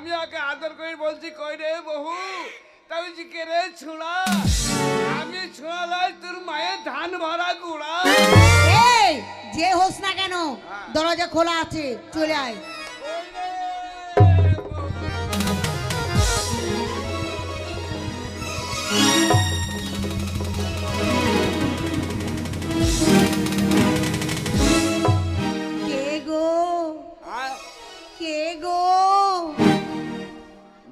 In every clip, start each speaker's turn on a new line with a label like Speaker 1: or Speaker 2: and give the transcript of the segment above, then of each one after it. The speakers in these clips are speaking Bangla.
Speaker 1: আমি ওকে আদর করে বলছি কই রে বহু? তা বলছি কে রে ছুড়া? আমি ছুড়া লাই তোর মায়ের ধান ভরা গুড়া।
Speaker 2: এই যে হোস না কেন দরজা খোলা আছে চলে আয়।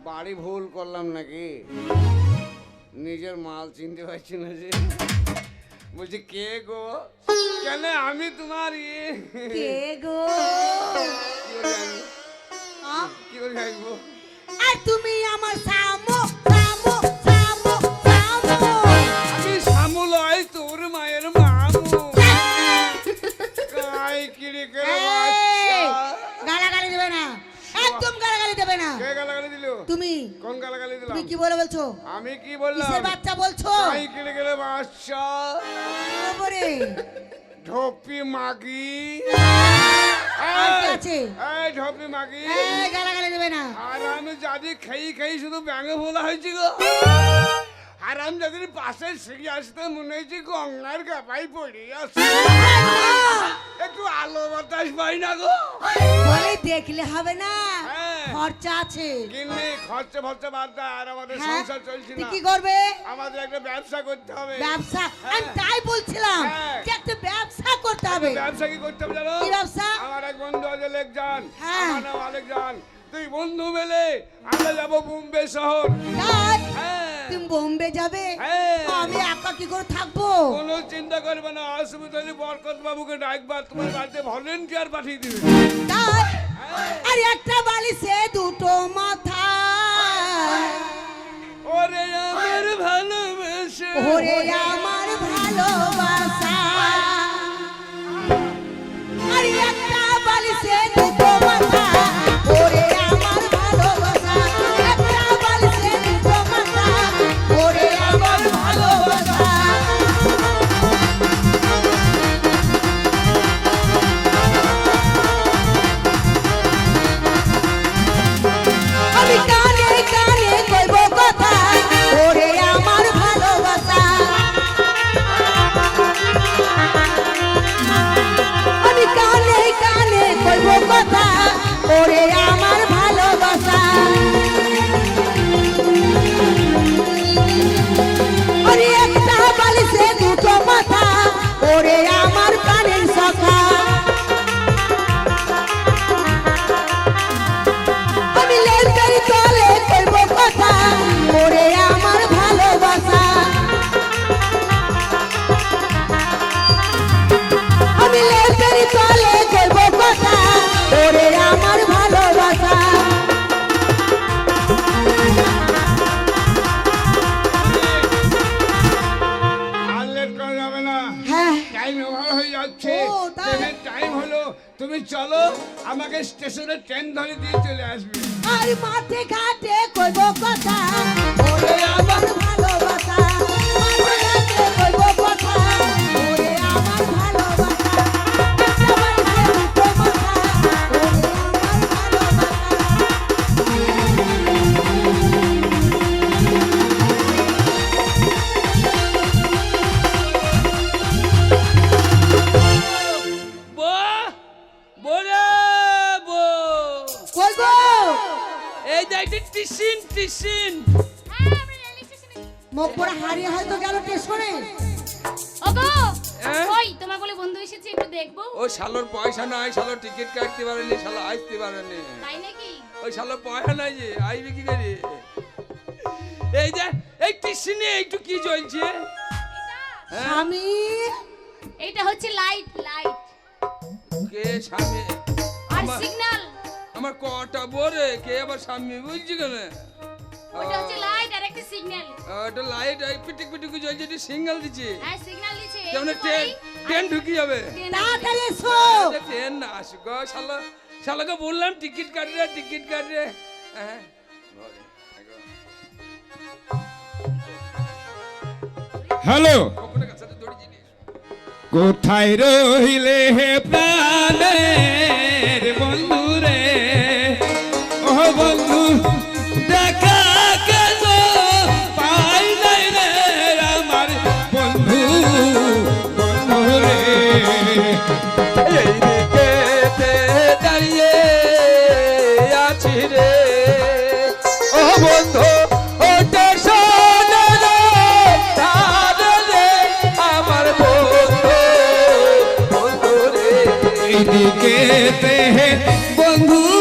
Speaker 1: বাড়ি ভুল করলাম নাকি? নিজের মাল চিনতে পারছি না যে। বলছি কে গো? কেন আমি তোমার ইয়ে?
Speaker 2: কে গো?
Speaker 1: কি করে?
Speaker 2: আর তুমি আমার সামো সামো সামো সামো
Speaker 1: আমি শামু লয় তোর মায়ের মামু। কাই কিরে করে
Speaker 2: গালাগালি দেবে না।
Speaker 1: কে গালাগালি দিল?
Speaker 2: তুমি
Speaker 1: কোন গালাগালি দিলাম?
Speaker 2: তুমি কি বলে বলছো?
Speaker 1: আমি কি বললাম?
Speaker 2: কিসের বাচ্চা বলছো?
Speaker 1: কিরে করে বাচ্চা।
Speaker 2: ওপরে
Speaker 1: ঢোপি মাগি।
Speaker 2: আছে?
Speaker 1: এই ঢোপি মাগি।
Speaker 2: এই গালাগালি দেবে না।
Speaker 1: আর আমি খেই খেই শুধু ব্যাঙে হয়েছি গো। যাদের পাশে আসতে মনে হয়েছে গঙ্গার গাপাই পড়ে একটু আলো বাতাস পাই না গো।
Speaker 2: বলে দেখলে হবে না।
Speaker 1: হ্যাঁ।
Speaker 2: খরচা আছে।
Speaker 1: কিনলে খরচা ফরচা বাদ দেয় আর আমাদের
Speaker 2: হ্যাঁ?
Speaker 1: সংসার চলছে
Speaker 2: তুই
Speaker 1: না।
Speaker 2: কি করবে?
Speaker 1: আমাদের একটা ব্যবসা করতে হবে।
Speaker 2: ব্যবসা? আমি
Speaker 1: হ্যাঁ।
Speaker 2: তাই বলছিলাম
Speaker 1: হ্যাঁ।
Speaker 2: যে একটা ব্যবসা করতে হবে।
Speaker 1: ব্যবসা কি করতে হবে জানো?
Speaker 2: কি ব্যবসা?
Speaker 1: আমার এক বন্ধু আছে লেকজান।
Speaker 2: হ্যাঁ।
Speaker 1: আমার নাম আলেকজান। তুই বন্ধু মেলে আমরা যাব বোম্বে শহর।
Speaker 2: তাই?
Speaker 1: হ্যাঁ।
Speaker 2: তুমি বোম্বে যাবে?
Speaker 1: হ্যাঁ।
Speaker 2: আমি একা কি করে থাকব?
Speaker 1: কোনো চিন্তা করবে না অসুবিধা হলে বরকত বাবুকে ডাকবার তোমার বাড়িতে ভলেন্টিয়ার পাঠিয়ে দিবে।
Speaker 2: তাই? আর একটা বালি সে দুটো মাথা ওরে আমার ভালোবেসে। ওরে আমার ভালোবাসা
Speaker 1: আমাকে স্টেশনে ট্রেন ধরে দিয়ে চলে আসবে।
Speaker 2: আর মাঠে ঘাটে কইব কথা।
Speaker 3: দেখব?
Speaker 4: ও শালোর পয়সা নাই শালো টিকিট কাটতে পারেনি শালো আসতে পারেনি।
Speaker 3: তাই নাকি?
Speaker 4: ওই শালোর পয়সা নাই যে আইবে কি করে? এই যে এই টিসিনে একটু কি চলছে হ্যাঁ?
Speaker 2: আমি
Speaker 3: এইটা হচ্ছে লাইট লাইট।
Speaker 4: কে স্বামী?
Speaker 3: আর
Speaker 4: আমার-
Speaker 3: সিগন্যাল।
Speaker 4: আমার কটা বরে কে আবার স্বামী বুঝছি কেন?
Speaker 3: ওটা হচ্ছে লাইট আর একটা সিগন্যাল।
Speaker 4: ওটা লাইট পিটিক পিটিক জ্বলছে এটা সিঙ্গেল দিচ্ছে।
Speaker 3: হ্যাঁ সিগন্যাল দিচ্ছে।
Speaker 4: যেমন ট্রেন ট্রেন ঢুকি যাবে।
Speaker 2: তাড়াতাড়ি এসো।
Speaker 4: ট্রেন না আসুক। শালা শালাকে বললাম টিকিট কাট রে টিকিট কাট রে হ্যাঁ।
Speaker 1: হ্যালো। কোথায় রইলে হে প্রাণের দিকেতে বন্ধু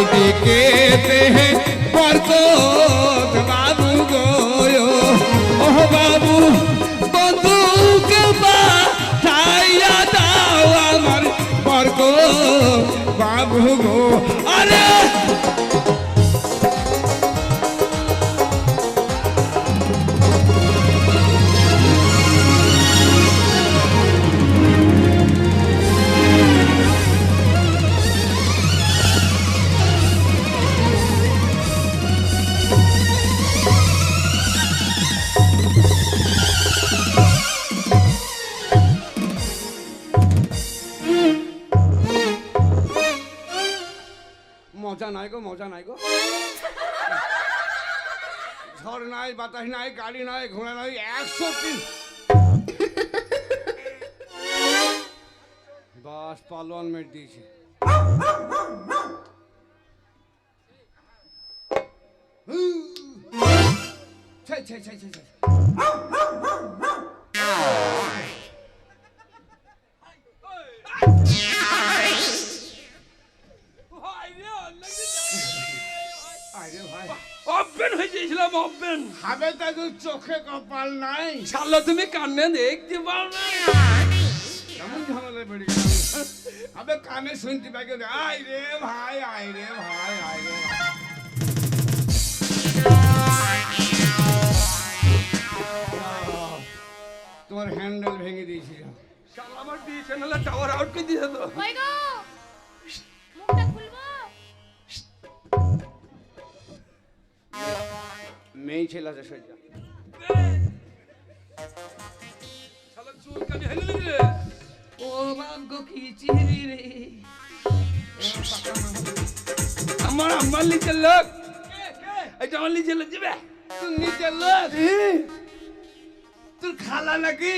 Speaker 4: এইদিকে পর্ত বাবু গো ও বাবু বন্ধুকে পাঠাইয়া দাও আমার বর্গ বাবু গো আরে
Speaker 1: মজা নাই গো মজা নাই গো ঝড় নাই, বাতাস নাই, গাড়ি নাই, ঘোড়া নাই, একশো তিন বাস পালোয়ান মেট দিয়েছে। ছাই ছাই ছাই ছাই ছাই হবে তা তো চোখে কপাল নাই।
Speaker 4: শালো তুমি কান্নে দেখতে পাও না?
Speaker 1: কেমন ঝামেলায় পড়ে গেলাম আবে কানে শুনতে পাই আয় রে ভাই আয় রে ভাই আয় রে তোমার হ্যান্ডেল ভেঙে দিয়েছি।
Speaker 4: শালা আমার দিয়েছে নাহলে টাওয়ার আউট করে দিয়েছে তো।
Speaker 3: কই গো মুখটা খুলবো?
Speaker 1: মেয়ে ছেলে আছে
Speaker 4: রে। ও ভাগ্য কি চিরি রে? আমার আমার লিচে লোক। এটা আমার লিচে লোক যাবে।
Speaker 1: তুই নিচে লোক। তোর খালা নাকি?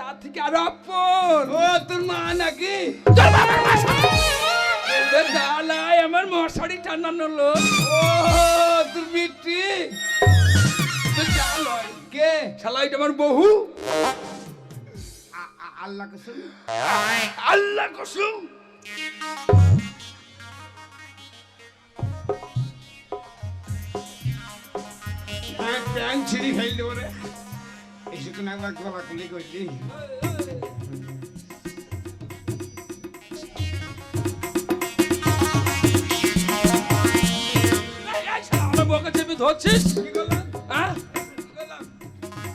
Speaker 4: তার থেকে আরও আপন।
Speaker 1: ও তোর মা নাকি?
Speaker 4: দালাই, আমার মশারি টানানো লোক।
Speaker 1: ও তোর মিট্টি
Speaker 4: তো চাল
Speaker 1: কে?
Speaker 4: শালা এটা আমার বহু
Speaker 1: আল্লাহ কসম।
Speaker 4: আল্লাহ কসম।
Speaker 1: প্যান্ট ছিঁড়ি ফেললি ওরে এসে তো একবার গলা খুলি করলি
Speaker 4: ধরছিস? হ্যাঁ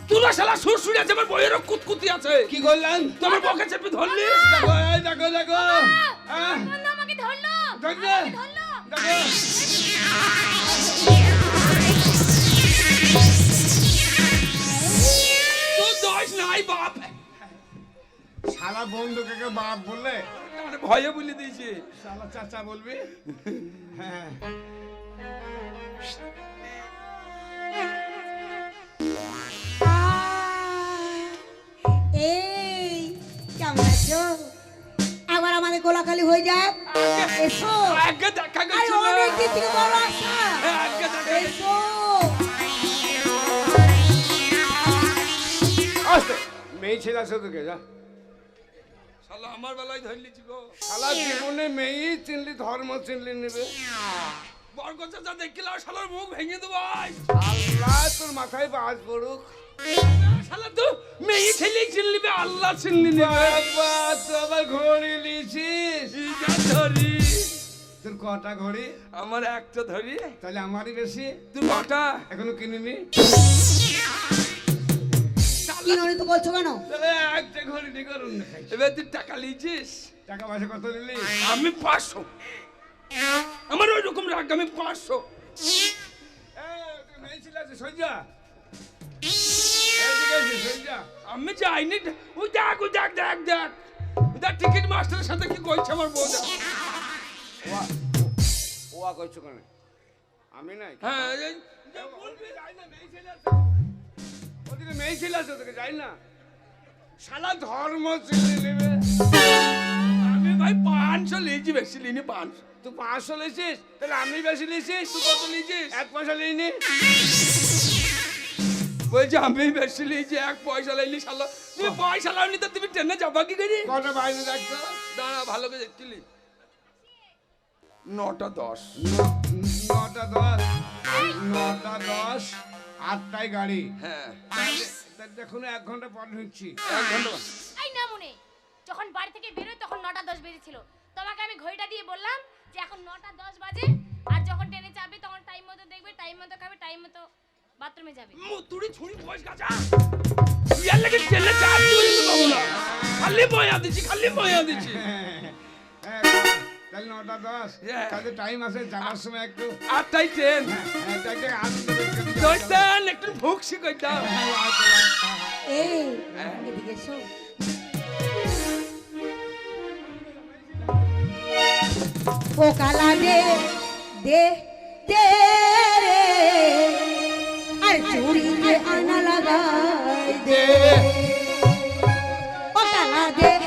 Speaker 4: তুলা শালা সুরসুরি আছে আমার বইয়েরও কুতকুতি আছে।
Speaker 1: কি করলাম?
Speaker 4: তোমার বউকে চেপে ধরলি?
Speaker 1: দেখো দেখো দেখো। হ্যাঁ
Speaker 3: আমাকে ধরলো।
Speaker 4: নাই বাপ।
Speaker 1: শালা বন্ধুকে বাপ বললে?
Speaker 4: ভয়ে বলে দিয়েছে।
Speaker 1: শালা চাচা বলবি? হ্যাঁ।
Speaker 2: এই কেমন আছো? একবার আমাদের গোলাখালি হয়ে যাক। এসো।
Speaker 4: আগে দেখা
Speaker 2: আরে
Speaker 4: গেছিল
Speaker 2: অনেক দিন থেকে বড় আশা।
Speaker 4: আগে দেখা গেছিল
Speaker 2: এসো।
Speaker 1: মেয়ে ছেলে আছে তোকে যা।
Speaker 4: শালা আমার বেলায় ধরলিছি গো।
Speaker 1: শালা জীবনে মেয়েই চিনলি ধর্ম চিনলি নেবে
Speaker 4: যা শালার মুখ ভেঙে দেবো।
Speaker 1: আল্লাহ তোর মাথায় বাজ পড়ুক।
Speaker 4: শালা তো মেয়ে ছেলে চিনলি আল্লাহ চিনলি
Speaker 1: বাবা আবার ঘড়ি লিছিস
Speaker 4: ধরি?
Speaker 1: তোর কটা ঘড়ি?
Speaker 4: আমার একটা ধরি।
Speaker 1: তাহলে আমারই বেশি?
Speaker 4: তুই কটা?
Speaker 1: এখনও কিনিনি?
Speaker 2: তো বলছো কেন?
Speaker 1: তাহলে একটা ঘড়ি নি করুন।
Speaker 4: এবার তুই টাকা লিছিস
Speaker 1: টাকা পয়সা কত নিলি?
Speaker 4: আমি পাঁচশো। আমার ওই রকম রাগ আমি পাঁচশো আমি যাইনি। ওই দেখ ওই দেখ দেখ দেখ। দেখ টিকিট মাস্টারের সাথে কি কইছে আমার বউ।
Speaker 1: ওয়া- কইছো কেন? আমি নাই?
Speaker 4: হ্যাঁ এই-
Speaker 1: ওদিকে মেয়ে ছিল আছে ওদিকে যাই না। শালা ধর্ম চিনি নেবে।
Speaker 4: আমি ভাই পাঁচশো লিয়েছি বেশি লিনি পাঁচশো।
Speaker 1: তুই পাঁচশো লেছিস তাহলে আমি বেশি লেছিস
Speaker 4: তুই কত লিয়েছিস
Speaker 1: এক পয়সা লিনি
Speaker 4: বলছি আমি বেশি লিয়েছি এক পয়সা লাইনি শালা। তুমি পয়সা লাইনি তো তুমি ট্রেনে যাবা কি করি?
Speaker 1: কটা বাইরে দেখতো
Speaker 4: দাঁড়া ভালো করে দেখছিলি। নটা দশ।
Speaker 1: নটা দশ। নটা দশ আটটায় গাড়ি।
Speaker 4: হ্যাঁ।
Speaker 1: দেখুন এক ঘণ্টা পর ঢুকছি
Speaker 4: এক ঘণ্টা
Speaker 3: এই না মনে। যখন বাড়ি থেকে বেরোয় তখন নটা দশ বেজেছিল। তোমাকে আমি ঘড়িটা দিয়ে বললাম যে এখন নটা দশ বাজে আর যখন ট্রেনে চাপবে তখন টাইম মতো দেখবে টাইম মতো খাবে টাইম মতো বাথরুমে যাবে।
Speaker 4: মুতুড়ি ছুরি বয়স গাছা। ইয়ার লাগে ট্রেনে চাপ তুই বাবু না খালি ময়া দিছি খালি ময়া দিছি
Speaker 1: হ্যাঁ, তাহলে নটা দশ।
Speaker 4: হ্যাঁ।
Speaker 1: তাহলে টাইম আছে যাওয়ার সময় একটু
Speaker 4: আটটাই ট্রেন
Speaker 1: হ্যাঁ, হ্যাঁ, তাকে আনন্দ বের করে দিতে হবে।
Speaker 4: দইতেন একটু ভুকসি কইতাম
Speaker 2: এই এদিকে এসো ও কালা দে দে দে রে। আর চুরি আনা লাগাই দে। ও দে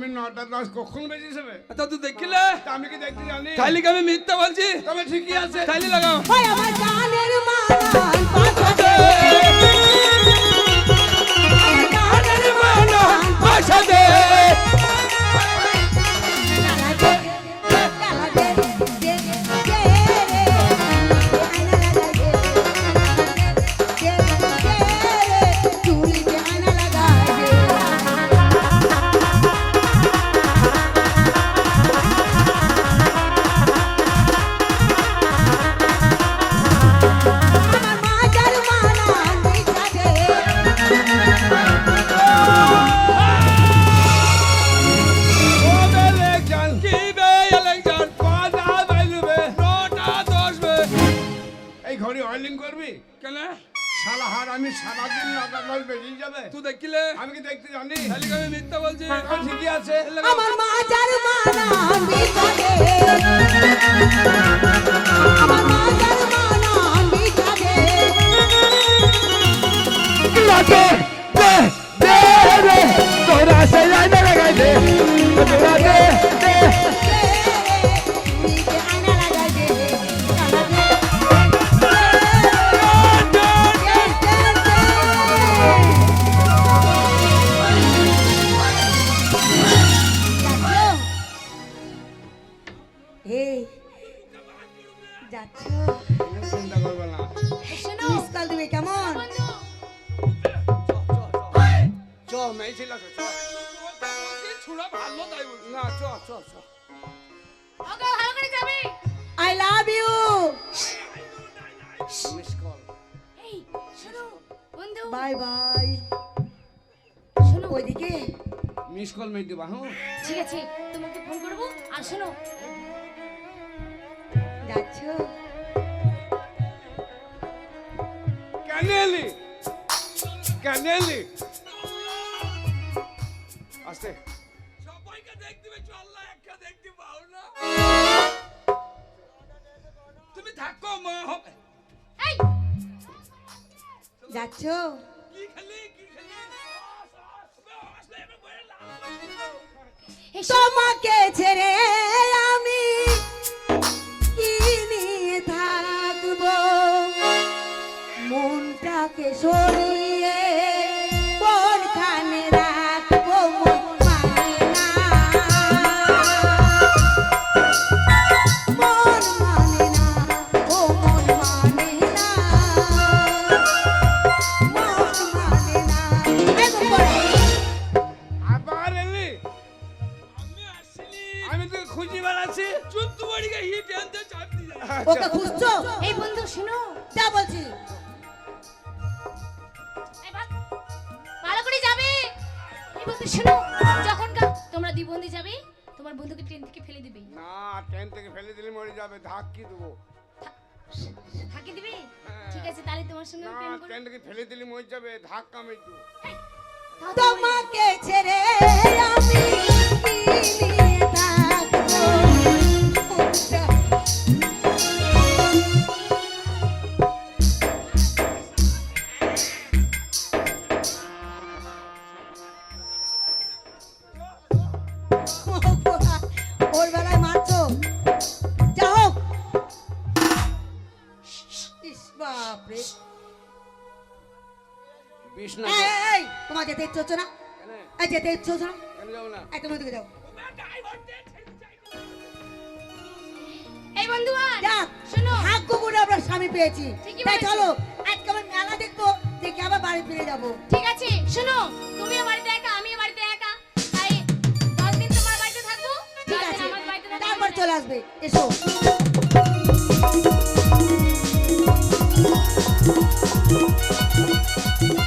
Speaker 1: হারামি নটা দশ কখন বেজে যাবে?
Speaker 4: তা তুই দেখিলে।
Speaker 1: আমি কি দেখতে জানি?
Speaker 4: খালি কি আমি মিথ্যা বলছি?
Speaker 1: তবে ঠিকই আছে।
Speaker 4: খালি লাগাও।
Speaker 1: দেখতে জানি।
Speaker 4: তাহলে আমি মিথ্যা বলছি।
Speaker 1: ঠিকই আছে।
Speaker 2: আমার মাজার মালা
Speaker 4: ছুড়া ভালো তাই
Speaker 1: না চ চ চ।
Speaker 3: ওকে ভালো করে যাবি?
Speaker 2: I love you
Speaker 1: miss call
Speaker 3: এই শোনো বন্ধু।
Speaker 2: বাই বাই
Speaker 3: শোনো।
Speaker 2: ওইদিকে?
Speaker 1: মিস কল মেয়ে দিবা হ্যাঁ
Speaker 3: ঠিক আছে তোমাকে ফোন করব। আর শোনো।
Speaker 2: যাচ্ছ?
Speaker 1: কেন এলি? কেন
Speaker 2: যাচ্ছ? তোমাকে ছেড়ে আমি কি থাকব? মনটাকে সরিয়ে
Speaker 3: ঠিক আছে তাহলে তোমার সঙ্গে
Speaker 1: না
Speaker 3: প্রেম করব।
Speaker 1: ট্রেন থেকে ফেলে দিলি মরে যাবে ধাক্কা
Speaker 3: তো
Speaker 2: তোমাকে ছেড়ে এই তোমার যেতে ইচ্ছে
Speaker 3: শোনো।
Speaker 2: ভাগ্য করে আমরা স্বামী পেয়েছি। তাই চলো আজকে আমরা মেলা দেখব দেখে আবার বাড়ি ফিরে যাব।
Speaker 3: ঠিক আছে শোনো তুমি বাড়িতে একা আমি বাড়িতে একা। তাই তোমার বাড়িতে থাকব
Speaker 2: ঠিক আছে তারপর চলে আসবে এসো। Thank you.